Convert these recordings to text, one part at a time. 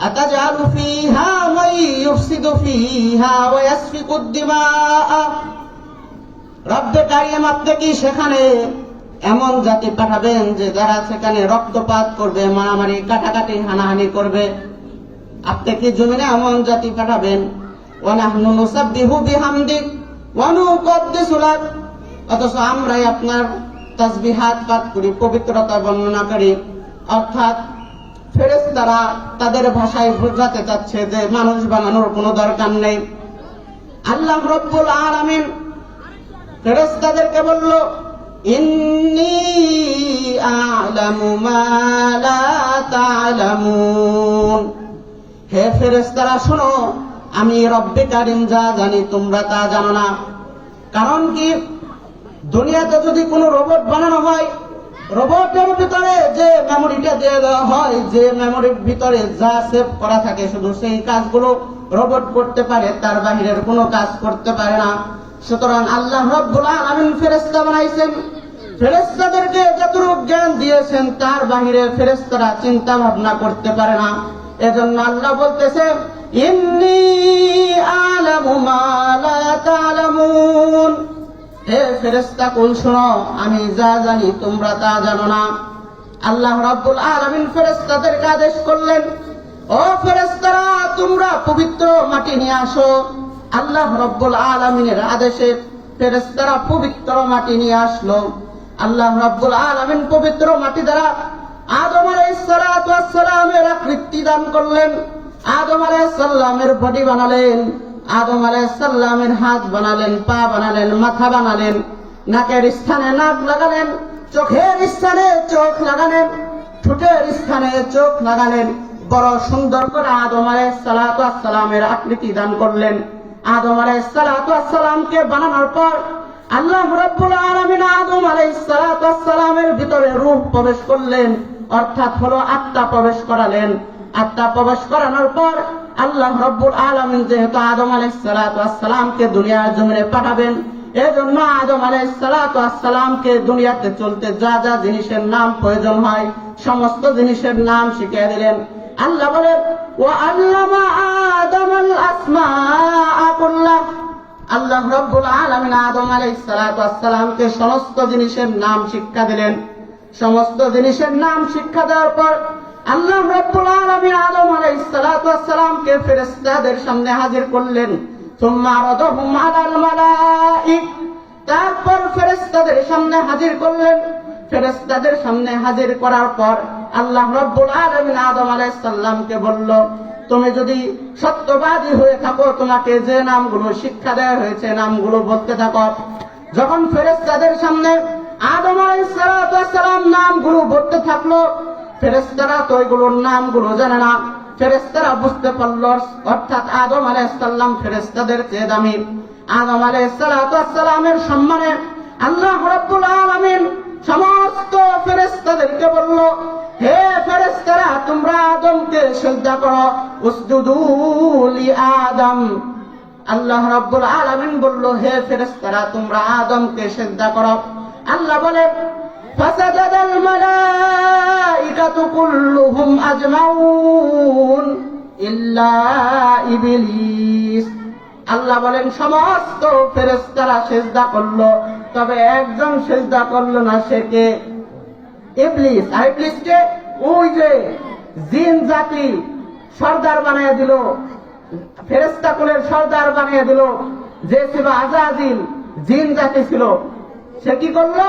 أتجعل فيها من يفسد فيها ويسفك الدماء রব্বে কারিম আপনি কি সেখানে এমন জাতি পাঠাবেন যে যারা সেখানে রক্তপাত করবে মারামারি কাটাকাটি হানাহানি করবে আপনি কি জমিনে এমন জাতি পাঠাবেন ওয়ানাহনু নুসাব্বিহু বিহামদিক ওয়া নুকদ্দিসু লাক অথচ আমরাই আপনার তাসবিহাত পাঠ করি পবিত্রতা বর্ণনা করি অর্থাৎ ফেরেশতারা তাদের ভাষায় বোঝাতে চাচ্ছে যে মানুষ বানানোর কোনো দরকার নেই। আল্লাহ রব্বুল আলামিন ফেরেশতাদেরকে বলল, ইন্নি আ'লামু মা লা তা'লামুন। হে ফেরেশতারা, শোনো, আমি রব্বে কারিম যা জানি তোমরা তা জানো না। কারণ কি? দুনিয়াতে যদি কোনো রোবট বানানো হয় রোবটের ভিতরে যে মেমোরিটা দিয়ে দেওয়া হয়, যে মেমোরির ভিতরে যা সেভ করা থাকে, শুধু সেই কাজগুলো রোবট করতে পারে, তার বাহিরের কোনো কাজ করতে পারে না। সুতরাং আল্লাহ রব্বুল আলামিন ফেরেশতা বানাইছেন। ফেরেশতাদেরকে যতটুকু জ্ঞান দিয়েছেন, তার বাহিরে ফেরেশতারা চিন্তা ভাবনা করতে পারে না। এজন্য আল্লাহ বলতেছে ইন্নি হে ফেরেস্তা কুল শোনো, আমি যা জানি তোমরা তা জানো না। আল্লাহ রাব্বুল আলামিন ফেরেশতাদেরকে আদেশ করলেন, ও ফেরেস্তারা তোমরা পবিত্র মাটি নিয়ে আসো। আল্লাহ রব্বুল আলামিনের আদেশে ফেরেস্তারা পবিত্র মাটি নিয়ে আসলো। আল্লাহ রাব্বুল আলামিন পবিত্র মাটি দ্বারা আদম আলাইহিস সালাতু ওয়াস সালামের আকৃতি দান করলেন। আদম সালামের বডি বানালেন। আদম আলাইসাল্লামের হাত বানালেন, পা বানালেন, মাথা বানালেন, নাকের স্থানে নাক লাগালেন, চোখের স্থানে চোখ লাগালেন, ঠোঁটের স্থানে চোখ লাগালেন। বড় সুন্দর করে আদম আলাইসালামের আকৃতি দান করলেন। আদম আলাইসালামকে বানানোর পর আল্লাহ রব্বুল আলামিন আদম আলাইসালামের ভিতরে রূপ প্রবেশ করলেন, অর্থাৎ হলো আত্মা প্রবেশ করালেন। আত্মা প্রবেশ করানোর পর আল্লাহ রব্বুল আলমিন যেহেতু আদম আলাইসালামকে দুনিয়ার জমিনে পাঠাবেন, এজন্য আদম আলাইসালামকে দুনিয়াতে চলতে যা যা জিনিসের নাম প্রয়োজন হয়, সমস্ত জিনিসের নাম শিখিয়ে দিলেন। আল্লাহ বলে ও আল্লামা আদম আল আসমা আল্লাহ রব্বুল আলমিন আদম আলাই আলাইসালামকে সমস্ত জিনিসের নাম শিক্ষা দিলেন। সমস্ত জিনিসের নাম শিক্ষা দেওয়ার পর আল্লাহ রাব্বুল আলামিন আদম সালামকে ফেরেশতাদের সামনে হাজির করলেন। তারপর ফেরেশতাদের সামনে হাজির করলেন। ফেরেশতাদের সামনে হাজির করার পর আল্লাহ রাব্বুল আলামিন আদম আলাইহিস সালামকে বলল, তুমি যদি সত্যবাদী হয়ে থাকো, তোমাকে যে নামগুলো শিক্ষা দেওয়া হয়েছে, নামগুলো বলতে থাকো। যখন ফেরেশতাদের সামনে আদম আলাইহিস সালাতু ওয়াস সালাম নামগুলো বলতে থাকল ফেরেস্তারা তো ওইগুলোর নামগুলো জানে না। ফেরেস্তারা বুঝতে পারল অর্থাৎ আদম আলাইসাল্লাম ফেরেস্তাদের চেয়ে দামি আদম আলাইসালামের সম্মানে আল্লাহ রব্বুল আলমিন সমস্ত ফেরেস্তাদেরকে বলল হে ফেরেস্তারা তোমরা আদমকে শ্রদ্ধা করো উসজুদুলি আদম আল্লাহ রব্বুল আলমিন বলল হে ফেরেস্তারা তোমরা আদমকে শ্রদ্ধা করো আল্লাহ বলে فسجد الملائكة كلهم أجمعون ইল্লা আল্লাহ বলেন, সমস্ত ফেরেস্তারা সেজদা করল, তবে একজন সেজদা করল না, সে কে? ইবলিস। আর ইবলিসকে ওই যে জিন জাতি সর্দার বানিয়ে দিল ফেরেস্তা কুলের সর্দার বানিয়ে দিল, যে ছিল আজাজিল, জিন জাতি ছিল, সে কি করল?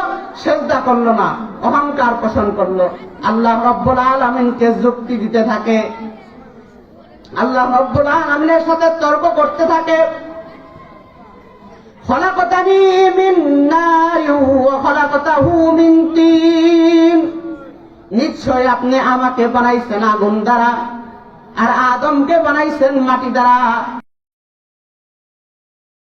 সেজদা করল না, অহংকার পোষণ করল। আল্লাহ রব্বুল আলমিনকে যুক্তি দিতে থাকে। আল্লাহ রব্বুল আলমিনের সাথে তর্ক করতে থাকে। খলাকতানি মিন নারি খলাকতাহু মিন তিন। নিশ্চয় আপনি আমাকে বানাইছেন আগুন দ্বারা, আর আদমকে বানাইছেন মাটি দ্বারা।